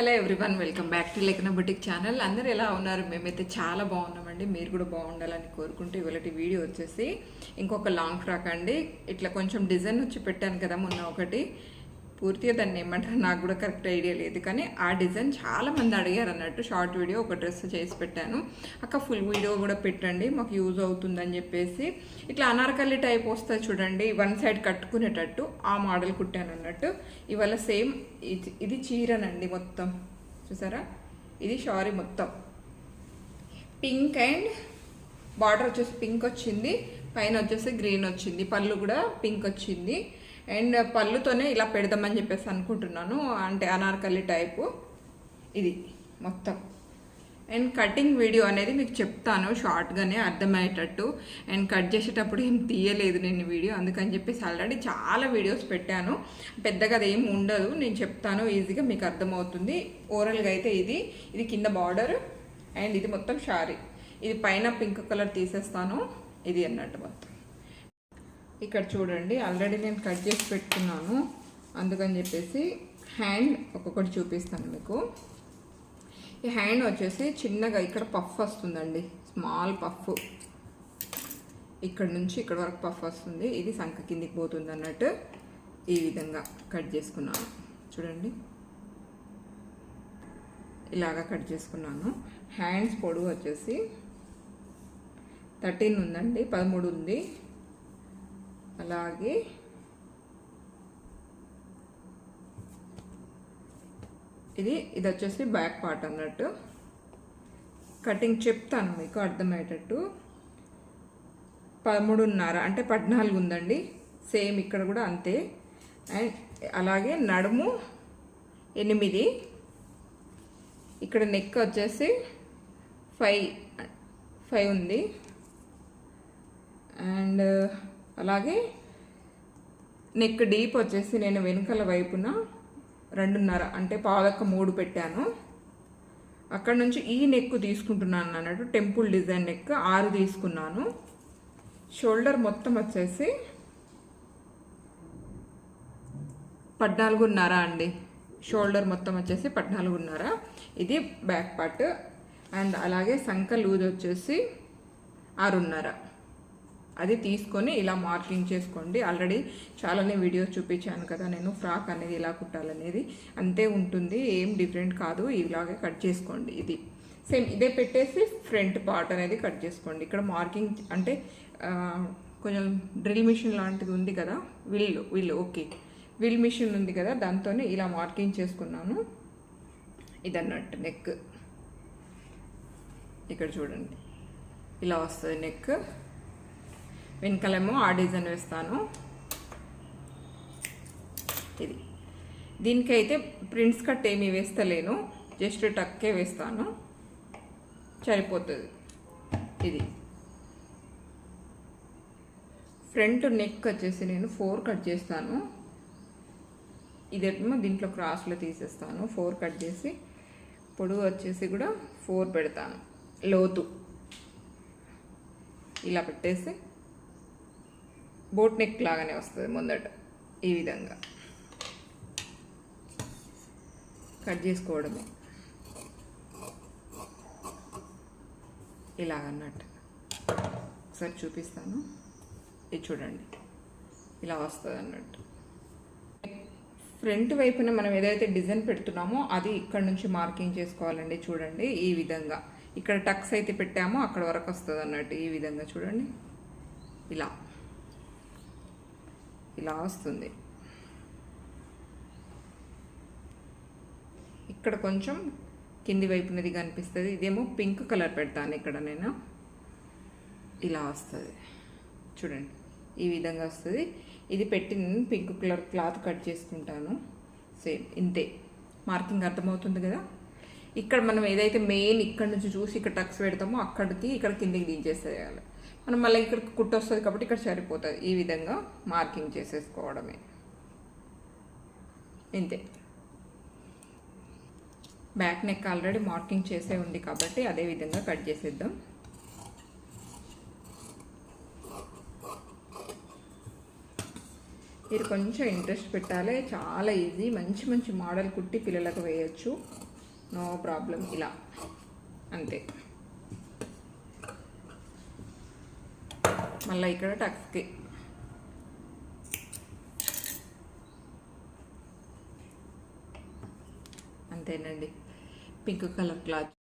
Hello everyone welcome back to Lekhana boutique channel అందరూ ఎలా ఉన్నారు? మేమైతే చాలా బాగున్నామండి. మీరు కూడా బాగుండాలని కోరుకుంటూ ఇవాళ వీడియో వచ్చేసి ఇంకొక లాంగ్ ఫ్రాక్ అండి. ఇట్లా కొంచెం డిజైన్ వచ్చి పెట్టాను కదా మొన్న ఒకటి. పూర్తిగా దాన్ని ఏమంటారు? నాకు కూడా కరెక్ట్ ఐడియా లేదు. కానీ ఆ డిజైన్ చాలా మంది అడిగారు అన్నట్టు. షార్ట్ వీడియో ఒక డ్రెస్ చేసి పెట్టాను. అక్క ఫుల్ వీడియో కూడా పెట్టండి. మాకు యూజ్ అవుతుందని చెప్పేసి. ఇట్లా అనార్కలి టైప్ వస్తుంది చూడండి. వన్ సైడ్ కట్టుకునేటట్టు ఆ మోడల్ కుట్టాను అన్నట్టు. ఇవాళ సేమ్ ఇది ఇది చీరనండి మొత్తం. చూసారా? ఇది షారీ మొత్తం. పింక్ అండ్ బార్డర్ వచ్చేసి పింక్ వచ్చింది. పైన వచ్చేసి గ్రీన్ వచ్చింది. పళ్ళు కూడా పింక్ వచ్చింది. అండ్ పళ్ళుతోనే ఇలా పెడదామని చెప్పేసి అనుకుంటున్నాను. అంటే అనార్కలి టైపు. ఇది మొత్తం. అండ్ కటింగ్ వీడియో అనేది మీకు చెప్తాను షార్ట్గానే అర్థమయ్యేటట్టు. అండ్ కట్ చేసేటప్పుడు ఏం తీయలేదు నేను వీడియో. అందుకని చెప్పేసి ఆల్రెడీ చాలా వీడియోస్ పెట్టాను. పెద్దగా అది ఏం ఉండదు. నేను చెప్తాను ఈజీగా మీకు అర్థమవుతుంది. ఓవరాల్గా అయితే ఇది. ఇది కింద బార్డర్. అండ్ ఇది మొత్తం షారీ ఇది పైన పింక్ కలర్ తీసేస్తాను. ఇది అన్నట్టు మొత్తం. ఇక్కడ చూడండి ఆల్రెడీ నేను కట్ చేసి పెట్టుకున్నాను. అందుకని చెప్పేసి హ్యాండ్ ఒక్కొక్కటి చూపిస్తాను మీకు. ఈ హ్యాండ్ వచ్చేసి చిన్నగా ఇక్కడ పఫ్ వస్తుందండి. స్మాల్ పఫ్ ఇక్కడ నుంచి ఇక్కడ వరకు పఫ్ వస్తుంది. ఇది సంఖ కిందికి పోతుంది అన్నట్టు ఈ విధంగా కట్ చేసుకున్నాను. చూడండి. ఇలాగా కట్ చేసుకున్నాను. హ్యాండ్స్ పొడవు వచ్చేసి థర్టీన్ ఉందండి పదమూడు ఉంది. అలాగే ఇది ఇది వచ్చేసి బ్యాక్ పార్ట్ అన్నట్టు. కటింగ్ చెప్తాను మీకు అర్థమయ్యేటట్టు. పదమూడున్నర అంటే పద్నాలుగు ఉందండి. సేమ్ ఇక్కడ కూడా అంతే. అండ్ అలాగే నడుము ఎనిమిది. ఇక్కడ నెక్ వచ్చేసి ఫైవ్ ఫైవ్ ఉంది. అండ్ అలాగే నెక్ డీప్ వచ్చేసి నేను వెనుకల వైపున రెండున్నర అంటే పాదక్క మూడు పెట్టాను. అక్కడ నుంచి ఈ నెక్ తీసుకుంటున్నాను అన్నట్టు టెంపుల్ డిజైన్ నెక్ ఆరు తీసుకున్నాను. షోల్డర్ మొత్తం వచ్చేసి పద్నాలుగున్నర అండి. షోల్డర్ మొత్తం వచ్చేసి పద్నాలుగున్నర. ఇది బ్యాక్ పార్ట్ అండ్ అలాగే సంఖ లూజ్ వచ్చేసి ఆరున్నర. అది తీసుకొని ఇలా మార్కింగ్ చేసుకోండి. ఆల్రెడీ చాలానే వీడియోస్ చూపించాను కదా నేను ఫ్రాక్ అనేది ఇలా కుట్టాలనేది. అంతే ఉంటుంది ఏం డిఫరెంట్ కాదు ఇలాగే కట్ చేసుకోండి ఇది. సేమ్ ఇదే పెట్టేసి ఫ్రంట్ పార్ట్ అనేది కట్ చేసుకోండి. ఇక్కడ మార్కింగ్ అంటే కొంచెం డ్రిల్ మిషన్ లాంటిది ఉంది కదా wheel wheel okay. Wheel machine ఉంది కదా దాంతోనే ఇలా మార్కింగ్ చేసుకున్నాను. ఇదన్నట్టు నెక్. ఇక్కడ చూడండి. ఇలా వస్తుంది నెక్. వెనకలేమో ఆ డిజైన్ వేస్తాను. ఇది. దీనికైతే ప్రింట్స్ కట్ ఏమీ వేస్తలేను జస్ట్ టక్కే వేస్తాను. సరిపోతుంది. ఇది. ఫ్రంట్ నెక్ వచ్చేసి నేను ఫోర్ కట్ చేస్తాను. ఇదేమో దీంట్లో క్రాస్లో తీసేస్తాను ఫోర్ కట్ చేసి పొడవు వచ్చేసి కూడా ఫోర్ పెడతాను. లోతు. ఇలా పెట్టేసి బోట్ నెక్ లాగానే వస్తుంది ముందట ఈ విధంగా. కట్ చేసుకోవడమే. ఇలాగన్నట్టు ఒకసారి చూపిస్తాను. ఇది చూడండి. ఇలా వస్తుంది అన్నట్టు. ఫ్రంట్ వైపున మనం ఏదైతే డిజైన్ పెడుతున్నామో అది ఇక్కడ నుంచి మార్కింగ్ చేసుకోవాలండి చూడండి ఈ విధంగా. ఇక్కడ టక్స్ అయితే పెట్టామో అక్కడ వరకు వస్తుంది అన్నట్టు ఈ విధంగా చూడండి. ఇలా. ఇలా వస్తుంది ఇక్కడ కొంచెం కింది వైపునది కనిపిస్తుంది. ఇదేమో పింక్ కలర్ పెడతాను ఇక్కడ నేను. ఇలా వస్తుంది. చూడండి ఈ విధంగా వస్తుంది. ఇది పెట్టి నేను పింక్ కలర్ క్లాత్ కట్ చేసుకుంటాను. సేమ్ ఇంతే. మార్కింగ్ అర్థమవుతుంది కదా? ఇక్కడ మనం ఏదైతే మెయిన్ ఇక్కడ నుంచి చూసి ఇక్కడ టక్స్ పెడతామో అక్కడికి ఇక్కడ కిందికి దించేసేయాలి. మనం మళ్ళీ ఇక్కడ కుట్టు వస్తుంది కాబట్టి ఇక్కడ సరిపోతుంది. ఈ విధంగా మార్కింగ్ చేసేసుకోవడమే. ఇంతే. బ్యాక్ నెక్ ఆల్రెడీ మార్కింగ్ చేసే ఉంది కాబట్టి అదే విధంగా కట్ చేసేద్దాం. మీరు కొంచెం ఇంట్రెస్ట్ పెట్టాలి చాలా ఈజీ. మంచి మంచి మోడల్ కుట్టి పిల్లలకు వేయచ్చు. No problem. ఇలా. అంతే. మళ్ళీ ఇక్కడ టక్స్కి అంతేనండి. Pink colour cloth.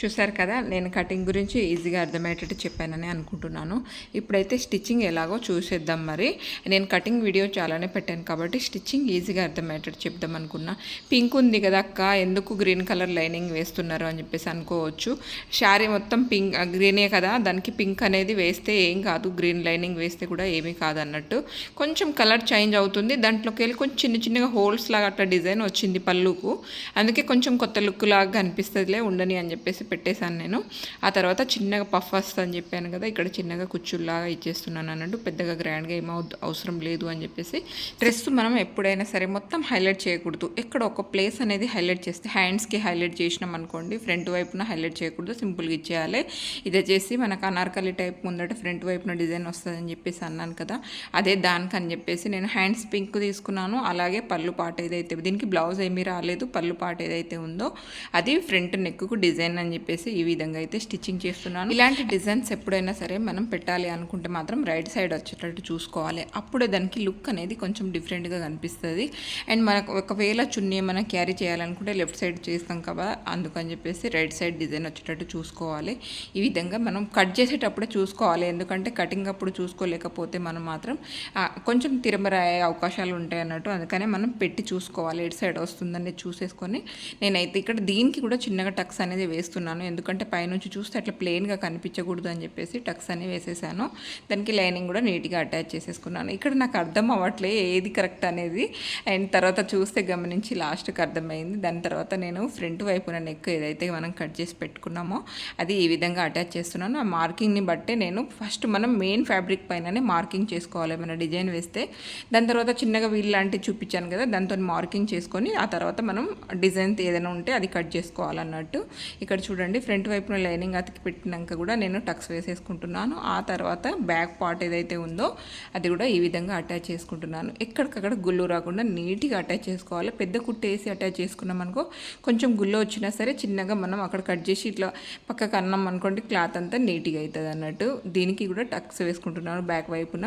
చూసారు కదా నేను కటింగ్ గురించి ఈజీగా అర్థమయ్యేటట్టు చెప్పానని అనుకుంటున్నాను. ఇప్పుడైతే స్టిచ్చింగ్ ఎలాగో చూసేద్దాం మరి. నేను కటింగ్ వీడియో చాలానే పెట్టాను కాబట్టి స్టిచ్చింగ్ ఈజీగా అర్థమయ్యేటట్టు చెప్దాం అనుకున్నా. పింక్ ఉంది కదా అక్క ఎందుకు గ్రీన్ కలర్ లైనింగ్ వేస్తున్నారు అని చెప్పేసి అనుకోవచ్చు. శారీ మొత్తం పింక్ గ్రీనే కదా దానికి పింక్ అనేది వేస్తే ఏం కాదు గ్రీన్ లైనింగ్ వేస్తే కూడా ఏమీ కాదన్నట్టు కొంచెం కలర్ చేంజ్ అవుతుంది. దాంట్లోకి వెళ్ళి కొంచెం చిన్న చిన్నగా హోల్స్ లాగా అట్లా డిజైన్ వచ్చింది పళ్ళుకు. అందుకే కొంచెం కొత్త లుక్ లాగా కనిపిస్తుందిలే ఉండని అని చెప్పేసి పెట్టేశాను నేను. ఆ తర్వాత చిన్నగా పఫ్ వస్తుందని చెప్పాను కదా ఇక్కడ చిన్నగా కుచ్చుల్లాగా ఇచ్చేస్తున్నాను అన్నట్టు పెద్దగా గ్రాండ్గా ఏమో అవసరం లేదు అని చెప్పేసి డ్రెస్ మనం ఎప్పుడైనా సరే మొత్తం హైలైట్ చేయకూడదు. ఎక్కడ ఒక ప్లేస్ అనేది హైలైట్ చేస్తే హ్యాండ్స్కి హైలైట్ చేసినాం అనుకోండి ఫ్రంట్ వైపున హైలైట్ చేయకూడదు సింపుల్గా ఇచ్చేయాలి. ఇది వచ్చేసి మనకు అనార్కలి టైప్ ముందట ఫ్రంట్ వైపున డిజైన్ వస్తుందని చెప్పేసి అన్నాను కదా అదే దానికి అని చెప్పేసి నేను హ్యాండ్స్ పింక్ తీసుకున్నాను. అలాగే పళ్ళు పాట ఏదైతే దీనికి బ్లౌజ్ ఏమీ రాలేదు పళ్ళు పాట ఏదైతే ఉందో అది ఫ్రంట్ నెక్కు డిజైన్ అని చెప్పేసి ఈ విధంగా అయితే స్టిచ్చింగ్ చేస్తున్నాను. ఇలాంటి డిజైన్స్ ఎప్పుడైనా సరే మనం పెట్టాలి అనుకుంటే మాత్రం రైట్ సైడ్ వచ్చేటట్టు చూసుకోవాలి. అప్పుడే దానికి లుక్ అనేది కొంచెం డిఫరెంట్గా కనిపిస్తుంది. అండ్ మనకు ఒకవేళ చున్నీ మనం క్యారీ చేయాలనుకుంటే లెఫ్ట్ సైడ్ చేస్తాం కదా అందుకని చెప్పేసి రైట్ సైడ్ డిజైన్ వచ్చేటట్టు చూసుకోవాలి. ఈ విధంగా మనం కట్ చేసేటప్పుడే చూసుకోవాలి. ఎందుకంటే కటింగ్ అప్పుడు చూసుకోలేకపోతే మనం మాత్రం కొంచెం తిరమర అయ్యే అవకాశాలు ఉంటాయి అన్నట్టు అందుకనే మనం పెట్టి చూసుకోవాలి. ఎటు సైడ్ వస్తుందని చూసేసుకొని నేనైతే ఇక్కడ దీనికి కూడా చిన్నగా టక్స్ అనేది వేస్తున్నాను. ఎందుకంటే పైనుంచి చూస్తే అట్లా ప్లెయిన్గా కనిపించకూడదు అని చెప్పేసి టక్స్ అని వేసేసాను. దానికి లైనింగ్ కూడా నీట్గా అటాచ్ చేసేసుకున్నాను. ఇక్కడ నాకు అర్థం అవ్వట్లే ఏది కరెక్ట్ అనేది. అండ్ తర్వాత చూస్తే గమనించి లాస్ట్కి అర్థమైంది. దాని తర్వాత నేను ఫ్రంట్ వైపున నెక్ ఏదైతే మనం కట్ చేసి పెట్టుకున్నామో అది ఈ విధంగా అటాచ్ చేస్తున్నాను. ఆ మార్కింగ్ని బట్టే నేను ఫస్ట్ మనం మెయిన్ ఫ్యాబ్రిక్ పైననే మార్కింగ్ చేసుకోవాలి. ఏమైనా డిజైన్ వేస్తే దాని తర్వాత చిన్నగా వీల్ లాంటివి చూపించాను కదా దాంతో మార్కింగ్ చేసుకొని ఆ తర్వాత మనం డిజైన్ ఏదైనా ఉంటే అది కట్ చేసుకోవాలన్నట్టు. ఇక్కడ చూడండి ఫ్రంట్ వైపున లైనింగ్ అతికి పెట్టినాక కూడా నేను టక్స్ వేసేసుకుంటున్నాను. ఆ తర్వాత బ్యాక్ పార్ట్ ఏదైతే ఉందో అది కూడా ఈ విధంగా అటాచ్ చేసుకుంటున్నాను. ఎక్కడికక్కడ గుళ్ళు రాకుండా నీట్గా అటాచ్ చేసుకోవాలి. పెద్ద కుట్టు వేసి అటాచ్ చేసుకున్నాం అనుకో కొంచెం గుళ్ళు వచ్చినా సరే చిన్నగా మనం అక్కడ కట్ చేసి ఇట్లా పక్కకు అన్నాం అనుకోండి క్లాత్ అంతా నీట్గా అవుతుంది అన్నట్టు. దీనికి కూడా టక్స్ వేసుకుంటున్నాను బ్యాక్ వైపున.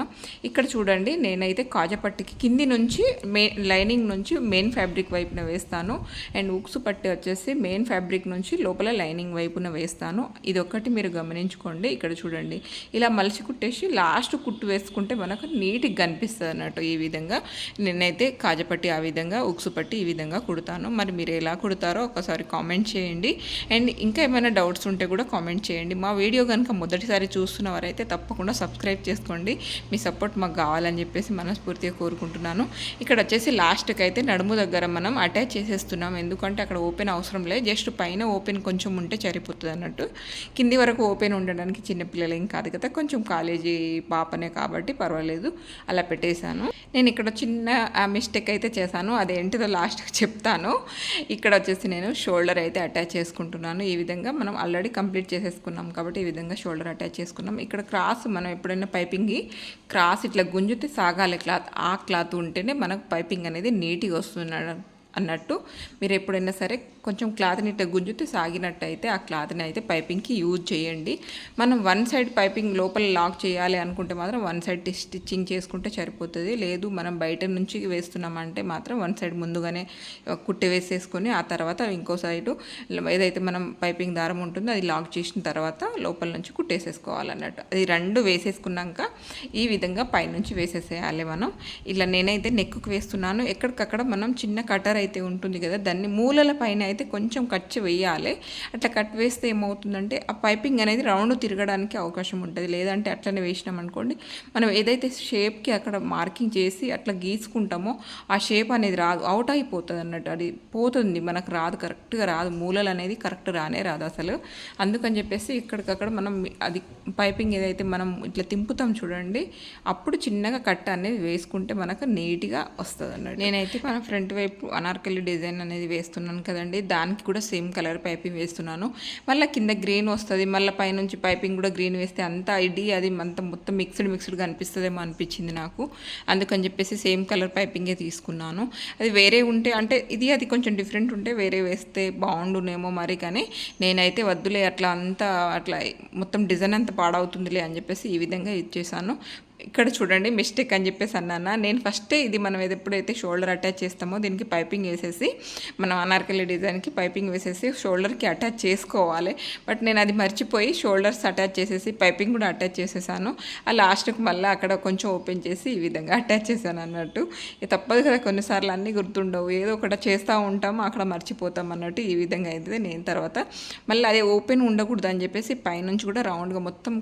ఇక్కడ చూడండి నేనైతే కాజపట్టికి కింది నుంచి మే లైనింగ్ నుంచి మెయిన్ ఫ్యాబ్రిక్ వైపున వేస్తాను. అండ్ ఉక్స్ పట్టి వచ్చేసి మెయిన్ ఫ్యాబ్రిక్ నుంచి లోపల లైన్ లైనింగ్ వైపున వేస్తాను. ఇది ఒక్కటి మీరు గమనించుకోండి. ఇక్కడ చూడండి. ఇలా మలిచి కుట్టేసి లాస్ట్ కుట్టు వేసుకుంటే మనకు నీట్గా కనిపిస్తుంది అన్నట్టు ఈ విధంగా. నేనైతే కాజపట్టి ఆ విధంగా ఉక్సు పట్టి ఈ విధంగా కుడతాను. మరి మీరు ఎలా కుడతారో ఒకసారి కామెంట్ చేయండి. అండ్ ఇంకా ఏమైనా డౌట్స్ ఉంటే కూడా కామెంట్ చేయండి. మా వీడియో కనుక మొదటిసారి చూస్తున్న వారైతే తప్పకుండా సబ్స్క్రైబ్ చేసుకోండి. మీ సపోర్ట్ మాకు కావాలని చెప్పేసి మనస్ఫూర్తిగా కోరుకుంటున్నాను. ఇక్కడ వచ్చేసి లాస్ట్కి అయితే నడుము దగ్గర మనం అటాచ్ చేసేస్తున్నాం. ఎందుకంటే అక్కడ ఓపెన్ అవసరం లేదు. జస్ట్ పైన ఓపెన్ కొంచెం ఉంటే సరిపోతుంది అన్నట్టు. కింది వరకు ఓపెన్ ఉండడానికి చిన్నపిల్లలు ఏం కాదు కదా. కొంచెం కాలేజీ పాపనే కాబట్టి పర్వాలేదు. అలా పెట్టేశాను. నేను ఇక్కడ చిన్న మిస్టేక్ అయితే చేశాను. అదేంటిదో లాస్ట్కి చెప్తాను. ఇక్కడ వచ్చేసి నేను షోల్డర్ అయితే అటాచ్ చేసుకుంటున్నాను. ఈ విధంగా మనం ఆల్రెడీ కంప్లీట్ చేసేసుకున్నాం కాబట్టి ఈ విధంగా షోల్డర్ అటాచ్ చేసుకున్నాం. ఇక్కడ క్రాస్ మనం ఎప్పుడైనా పైపింగ్కి క్రాస్ ఇట్లా గుంజితే సాగాలి. క్లాత్ ఆ క్లాత్ ఉంటేనే మనకు పైపింగ్ అనేది నీట్గా వస్తుంది అన్నట్టు. మీరు ఎప్పుడైనా సరే కొంచెం క్లాత్ని ఇట్లా సాగినట్టయితే ఆ క్లాత్ని అయితే పైపింగ్కి యూజ్ చేయండి. మనం వన్ సైడ్ పైపింగ్ లోపల లాక్ చేయాలి అనుకుంటే మాత్రం వన్ సైడ్ స్టిచ్చింగ్ చేసుకుంటే సరిపోతుంది. లేదు మనం బయట నుంచి వేస్తున్నామంటే మాత్రం వన్ సైడ్ ముందుగానే కుట్టి వేసేసుకొని ఆ తర్వాత ఇంకో సైడు ఏదైతే మనం పైపింగ్ దారం ఉంటుందో అది లాక్ చేసిన తర్వాత లోపల నుంచి కుట్టేసేసుకోవాలన్నట్టు. అది రెండు వేసేసుకున్నాక ఈ విధంగా పైనుంచి వేసేసేయాలి మనం. ఇలా నేనైతే నెక్కుకు వేస్తున్నాను. ఎక్కడికక్కడ మనం చిన్న కటర్ అయితే ఉంటుంది కదా దాన్ని మూలల పైన అయితే కొంచెం కట్ వేయాలి. అట్లా కట్ వేస్తే ఏమవుతుందంటే ఆ పైపింగ్ అనేది రౌండ్ తిరగడానికి అవకాశం ఉంటుంది. లేదంటే అట్లనే వేసినాం అనుకోండి. మనం ఏదైతే షేప్కి అక్కడ మార్కింగ్ చేసి అట్లా గీసుకుంటామో ఆ షేప్ అనేది రాదు అవుట్ అయిపోతుంది అన్నట్టు. అది పోతుంది. మనకు రాదు. కరెక్ట్గా రాదు. మూలలు అనేది కరెక్ట్ రానే రాదు అసలు. అందుకని చెప్పేసి ఇక్కడికక్కడ మనం అది పైపింగ్ ఏదైతే మనం ఇట్లా తింపుతాం చూడండి. అప్పుడు చిన్నగా కట్ అనేది వేసుకుంటే మనకు నీట్గా వస్తుంది అన్నట్టు నేనైతే మన ఫ్రంట్ వైపు అనార్కలి డిజైన్ అనేది వేస్తున్నాను కదండి. దానికి కూడా సేమ్ కలర్ పైపింగ్ వేస్తున్నాను. మళ్ళీ కింద గ్రీన్ వస్తుంది. మళ్ళీ పైనుంచి పైపింగ్ కూడా గ్రీన్ వేస్తే అంత ఐడి అది అంత మొత్తం మిక్స్డ్ మిక్స్డ్గా అనిపిస్తుందేమో అనిపించింది నాకు. అందుకని చెప్పేసి సేమ్ కలర్ పైపింగే తీసుకున్నాను. అది వేరే ఉంటే అంటే ఇది అది కొంచెం డిఫరెంట్ ఉంటే వేరే వేస్తే బాగుండునేమో మరి కానీ నేనైతే వద్దులే అట్లా అంతా అట్లా మొత్తం డిజైన్ అంతా పాడవుతుందిలే అని చెప్పేసి ఈ విధంగా ఇచ్చేసాను ఇక్కడ చూడండి మిస్టేక్ అని చెప్పేసి అన్నాను. నేను ఫస్టే ఇది మనం ఏది ఎప్పుడైతే షోల్డర్ అటాచ్ చేస్తామో దీనికి పైపింగ్ వేసేసి మనం అనార్కలి డిజైన్కి పైపింగ్ వేసేసి షోల్డర్కి అటాచ్ చేసుకోవాలి. బట్ నేను అది మర్చిపోయి షోల్డర్స్ అటాచ్ చేసేసి పైపింగ్ కూడా అటాచ్ చేసేసాను. ఆ లాస్ట్కి మళ్ళీ అక్కడ కొంచెం ఓపెన్ చేసి ఈ విధంగా అటాచ్ చేశాను అన్నట్టు. ఇది తప్పదు కదా కొన్నిసార్లు అన్నీ గుర్తుండవు. ఏదో ఒకటి చేస్తూ ఉంటాము అక్కడ మర్చిపోతాం అన్నట్టు ఈ విధంగా అయితే నేను తర్వాత మళ్ళీ అదే ఓపెన్ ఉండకూడదు అని చెప్పేసి పైనుంచి కూడా రౌండ్గా మొత్తం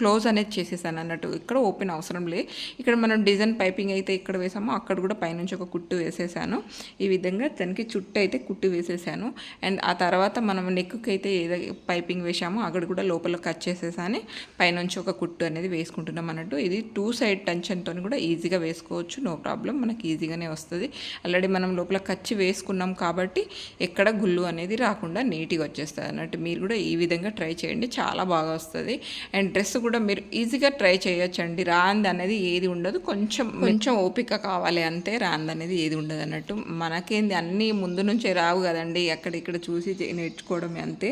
క్లోజ్ అనేది చేసేసాను అన్నట్టు. ఇక్కడ ఓపెన్ అవసరం లే ఇక్కడ మనం డిజైన్ పైపింగ్ అయితే ఇక్కడ వేసామో అక్కడ కూడా పైనుంచి ఒక కుట్టు వేసేసాను. ఈ విధంగా దానికి చుట్టూ అయితే కుట్టు వేసేసాను. అండ్ ఆ తర్వాత మనం నెక్కి అయితే ఏదో పైపింగ్ వేసామో అక్కడ కూడా లోపల కట్ చేసేసాను పైనుంచి ఒక కుట్టు అనేది వేసుకుంటున్నాం అన్నట్టు. ఇది టూ సైడ్ టెన్షన్తో కూడా ఈజీగా వేసుకోవచ్చు. నో ప్రాబ్లం మనకి ఈజీగానే వస్తుంది. ఆల్రెడీ మనం లోపల కచ్చి వేసుకున్నాం కాబట్టి ఎక్కడ గుళ్ళు అనేది రాకుండా నీట్గా వచ్చేస్తుంది అన్నట్టు. మీరు కూడా ఈ విధంగా ట్రై చేయండి. చాలా బాగా వస్తుంది. అండ్ డ్రెస్ కూడా మీరు ఈజీగా ట్రై చేయొచ్చండి. రాంది అనేది ఏది ఉండదు. కొంచెం కొంచెం ఓపిక కావాలి అంతే రాంది అనేది ఏది ఉండదు అన్నట్టు. మనకేంది? అన్నీ ముందు నుంచే రావు కదండి. అక్కడ ఇక్కడ చూసి నేర్చుకోవడమే అంతే.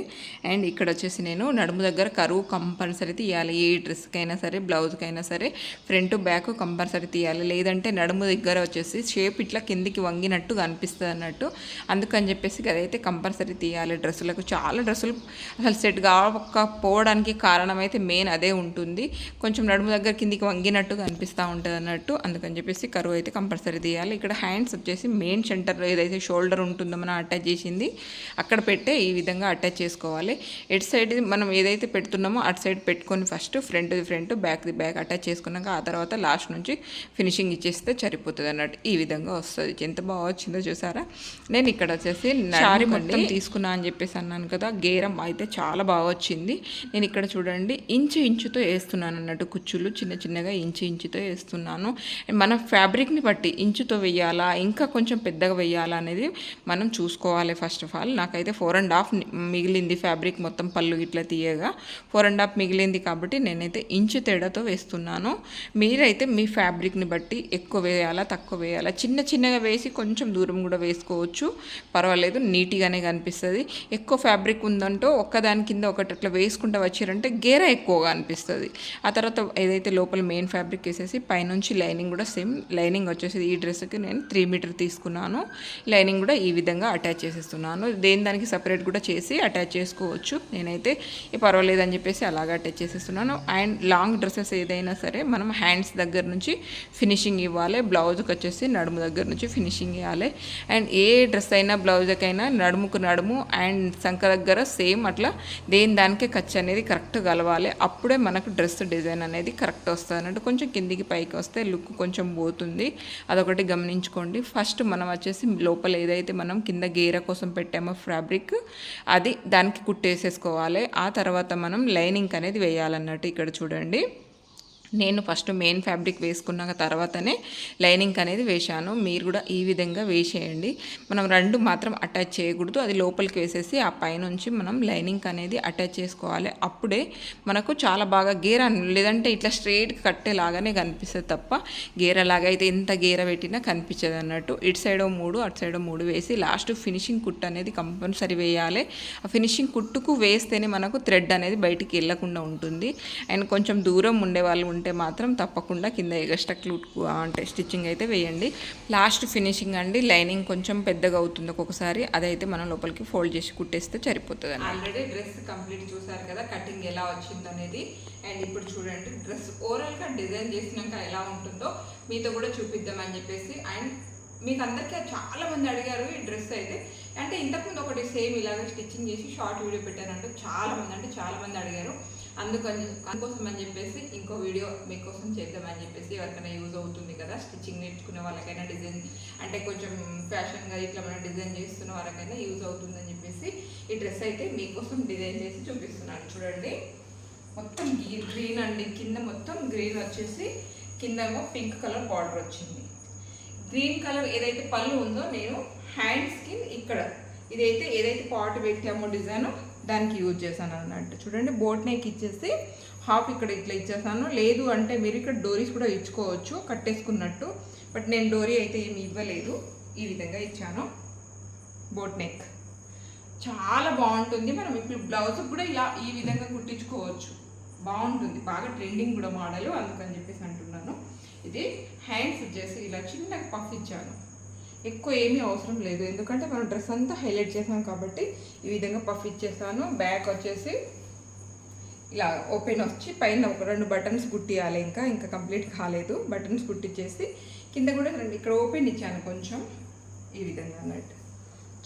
అండ్ ఇక్కడ వచ్చేసి నేను నడుము దగ్గర కరువు కంపల్సరీ తీయాలి. ఏ డ్రెస్కైనా సరే బ్లౌజ్కైనా సరే ఫ్రంట్ బ్యాక్ కంపల్సరీ తీయాలి. లేదంటే నడుము దగ్గర వచ్చేసి షేప్ ఇట్లా కిందికి వంగినట్టు కనిపిస్తుంది అన్నట్టు. అందుకని చెప్పేసి అదైతే కంపల్సరీ తీయాలి డ్రెస్సులకు. చాలా డ్రెస్సులు అసలు సెట్ కాకపోవడానికి కారణం అయితే మెయిన్ అదే ఉంటుంది. కొంచెం నడుము దగ్గర కిందికి వంగినట్టు కనిపిస్తూ ఉంటుంది అన్నట్టు. అందుకని చెప్పేసి కరువు అయితే కంపల్సరీ తీయాలి. ఇక్కడ హ్యాండ్స్ వచ్చేసి మెయిన్ సెంటర్ ఏదైతే షోల్డర్ ఉంటుందో మనం అటాచ్ చేసింది అక్కడ పెట్టే ఈ విధంగా అటాచ్ చేసుకోవాలి. ఎటు సైడ్ మనం ఏదైతే పెడుతున్నామో అటు సైడ్ పెట్టుకొని first front the front back the back attach చేసుకున్నాక ఆ తర్వాత లాస్ట్ నుంచి ఫినిషింగ్ ఇచ్చేస్తే సరిపోతుంది అన్నట్టు ఈ విధంగా వస్తుంది. ఎంత బాగా వచ్చిందో చూసారా? నేను ఇక్కడ వచ్చేసి శారీ మొత్తం తీసుకున్నా అని చెప్పేసి అన్నాను కదా గేరం అయితే చాలా బాగా వచ్చింది. నేను ఇక్కడ చూడండి ఇంచు ఇంచుతో వేస్తున్నాను అన్నట్టు కుచ్చులు చిన్న చిన్నగా ఇంచు ఇంచుతో వేస్తున్నాను. మన ఫ్యాబ్రిక్ని బట్టి ఇంచుతో వేయాలా ఇంకా కొంచెం పెద్దగా వేయాలా అనేది మనం చూసుకోవాలి ఫస్ట్ ఆఫ్ ఆల్. నాకైతే ఫోర్ అండ్ హాఫ్ మిగిలింది ఫ్యాబ్రిక్ మొత్తం పళ్ళు ఇట్లా తీయగా. ఫోర్ అండ్ హాఫ్ మిగిలింది కాబట్టి నేనైతే ఇంచు తేడాతో వేస్తున్నాను. మీరైతే మీ ఫ్యాబ్రిక్ని బట్టి ఎక్కువ వేయాలా తక్కువ వేయాలా? చిన్న చిన్నగా వేసి కొంచెం దూరం కూడా వేసుకోవచ్చు. పర్వాలేదు నీట్గానే కనిపిస్తుంది. ఎక్కువ ఫ్యాబ్రిక్ ఉందంటో ఒక్కదాని కింద ఒకటి అట్లా వేసుకుంటూ వచ్చారంటే గేర ఎక్కువగా అనిపిస్తుంది. ఆ తర్వాత ఏదైతే లోపల మెయిన్ ఫ్యాబ్రిక్ వేసేసి పైనుంచి లైనింగ్ కూడా సేమ్ లైనింగ్ వచ్చేసి ఈ డ్రెస్కి నేను త్రీ మీటర్ తీసుకున్నాను. లైనింగ్ కూడా ఈ విధంగా అటాచ్ చేసేస్తున్నాను. దేని దానికి సపరేట్ కూడా చేసి అటాచ్ చేసుకోవచ్చు. నేనైతే పర్వాలేదని పర్వాలేదు అని చెప్పేసి అలాగా అటాచ్ చేసేస్తున్నాను. అండ్ లాంగ్ డ్రెస్సెస్ ఏదైనా సరే మనం హ్యాండ్స్ దగ్గర నుంచి ఫినిషింగ్ ఇవ్వాలి. బ్లౌజ్కి వచ్చేసి నడుము దగ్గర నుంచి ఫినిషింగ్ ఇవ్వాలి. అండ్ ఏ డ్రెస్ అయినా బ్లౌజ్కైనా నడుముకు నడుము అండ్ సంక దగ్గర సేమ్ అట్లా దేని దానికే ఖర్చు అనేది కరెక్ట్ కలవాలి. అప్పుడే మనకు డ్రెస్ డిజైన్ అనేది కరెక్ట్ వస్తుంది. అన్నట్టు కొంచెం కిందికి పైకి వస్తే లుక్ కొంచెం పోతుంది. అదొకటి గమనించుకోండి. ఫస్ట్ మనం వచ్చేసి లోపల ఏదైతే మనం కింద గేర కోసం పెట్టామో ఫ్యాబ్రిక్ అది దానికి కుట్టేసేసుకోవాలి. ఆ తర్వాత మనం లైనింగ్ అనేది వేయాలన్నట్టు ఇక్కడ చూడండి. నేను ఫస్ట్ మెయిన్ ఫ్యాబ్రిక్ వేసుకున్నాక తర్వాతనే లైనింగ్ అనేది వేశాను. మీరు కూడా ఈ విధంగా వేసేయండి. మనం రెండు మాత్రం అటాచ్ చేయకూడదు. అది లోపలికి వేసేసి ఆ పైనుంచి మనం లైనింగ్ అనేది అటాచ్ చేసుకోవాలి. అప్పుడే మనకు చాలా బాగా గేర లేదంటే ఇట్లా స్ట్రైట్ కట్టేలాగానే కనిపిస్తుంది తప్ప గేరలాగా అయితే ఎంత గేర పెట్టినా కనిపించదు అన్నట్టు. ఇటు సైడ్ మూడు అటు సైడ్ మూడు వేసి లాస్ట్ ఫినిషింగ్ కుట్ అనేది కంపల్సరీ వేయాలి. ఆ ఫినిషింగ్ కుట్టుకు వేస్తేనే మనకు థ్రెడ్ అనేది బయటికి వెళ్ళకుండా ఉంటుంది. అండ్ కొంచెం దూరం ఉండే వాళ్ళు ఉంటే మాత్రం తప్పకుండా కింద ఎగస్ట్రా క్లూట్ అంటే స్టిచ్చింగ్ అయితే వేయండి. లాస్ట్ ఫినిషింగ్ అండి లైనింగ్ కొంచెం పెద్దగా అవుతుంది ఒక్కొక్కసారి అదైతే మనం లోపలికి ఫోల్డ్ చేసి కుట్టేస్తే సరిపోతుంది ఆల్రెడీ డ్రెస్ కంప్లీట్ చూసారు కదా కటింగ్ ఎలా వచ్చింది అనేది అండ్ ఇప్పుడు చూడండి డ్రెస్ ఓవరాల్గా డిజైన్ చేసినాక ఎలా ఉంటుందో మీతో కూడా చూపిద్దామని చెప్పేసి. అండ్ మీకు అందరికీ చాలా మంది అడిగారు ఈ డ్రెస్ అయితే. అంటే ఇంతకుముందు ఒకటి సేమ్ ఇలాగ స్టిచ్చింగ్ చేసి షార్ట్ వీడియో పెట్టారంటే చాలా మంది అంటే చాలా మంది అడిగారు. అందుకని అందుకోసం అని చెప్పేసి ఇంకో వీడియో మీకోసం చేద్దామని చెప్పేసి ఎవరికైనా యూజ్ అవుతుంది కదా స్టిచ్చింగ్ నేర్చుకునే వాళ్ళకైనా డిజైన్ అంటే కొంచెం ఫ్యాషన్గా ఇట్లా మనం డిజైన్ చేస్తున్న వాళ్ళకైనా యూజ్ అవుతుందని చెప్పేసి ఈ డ్రెస్ అయితే మీకోసం డిజైన్ చేసి చూపిస్తున్నాను. చూడండి. మొత్తం గ్రీన్ అండి. కింద మొత్తం గ్రీన్ వచ్చేసి కిందేమో పింక్ కలర్ బార్డర్ వచ్చింది. గ్రీన్ కలర్ ఏదైతే పళ్ళు ఉందో నేను హ్యాండ్స్కి ఇక్కడ. ఇదైతే ఏదైతే పాట్ పెట్టామో డిజైన్ దానికి యూజ్ చేశాను అన్నట్టు. చూడండి బోట్ నెక్ ఇచ్చేసి హాఫ్ ఇక్కడ ఇట్లా ఇచ్చేసాను. లేదు అంటే మీరు ఇక్కడ డోరీస్ కూడా ఇచ్చుకోవచ్చు కట్టేసుకున్నట్టు. బట్ నేను డోరీ అయితే ఏమి ఇవ్వలేదు. ఈ విధంగా ఇచ్చాను. బోట్ నెక్ చాలా బాగుంటుంది. మనం ఇప్పుడు బ్లౌజ్ కూడా ఇలా ఈ విధంగా కుట్టించుకోవచ్చు. బాగుంటుంది. బాగా ట్రెండింగ్ కూడా మోడల్ అందుకని చెప్పేసి అంటున్నాను. ఇది హ్యాండ్స్ వచ్చేసి ఇలా చిన్నగా పఫ్ ఇచ్చాను. ఎక్కువ ఏమీ అవసరం లేదు. ఎందుకంటే మనం డ్రెస్ అంతా హైలైట్ చేసాం కాబట్టి ఈ విధంగా పఫ్ ఇచ్చేసాను. బ్యాక్ వచ్చేసి ఇలా ఓపెన్ వచ్చి పైన ఒక రెండు బటన్స్ కుట్టియాలి ఇంకా. ఇంకా కంప్లీట్ కాలేదు. బటన్స్ కుట్టించేసి కింద కూడా రెండు ఇక్కడ ఓపెన్ ఇచ్చాను కొంచెం. ఈ విధంగా అన్నట్టు.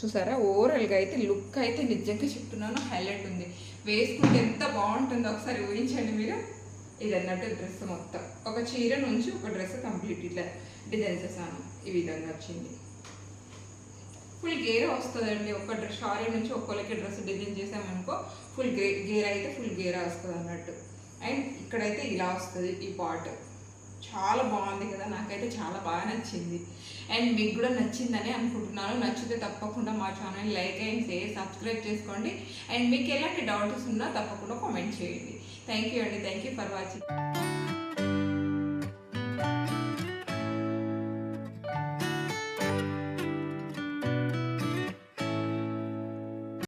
చూసారా? ఓవరాల్గా అయితే లుక్ అయితే నిజంగా చెప్తున్నాను హైలైట్ ఉంది. వేసుకుంటే ఎంత బాగుంటుందో ఒకసారి ఊహించండి మీరు. ఇది అన్నట్టు డ్రెస్ మొత్తం. ఒక చీర నుంచి ఒక డ్రెస్ కంప్లీట్ ఇట్లా డిజైన్ చేశాను. ఈ విధంగా వచ్చింది. ఫుల్ గేర్ వస్తుందండి. ఒక డ్రెస్ షారీ నుంచి ఒక్కొక్కరికి డ్రెస్ డిజైన్ చేసామనుకో ఫుల్ గే గేర్ అయితే ఫుల్ గేర్ వస్తుంది అన్నట్టు. అండ్ ఇక్కడైతే ఇలా వస్తుంది ఈ పాట్ చాలా బాగుంది కదా నాకైతే చాలా బాగా నచ్చింది. అండ్ మీకు కూడా నచ్చిందని అనుకుంటున్నాను. నచ్చితే తప్పకుండా మా channel like and share subscribe చేసుకోండి. అండ్ మీకు ఎలాంటి డౌట్స్ ఉన్నా తప్పకుండా కామెంట్ చేయండి. థ్యాంక్ యూ అండి. Thank you for watching.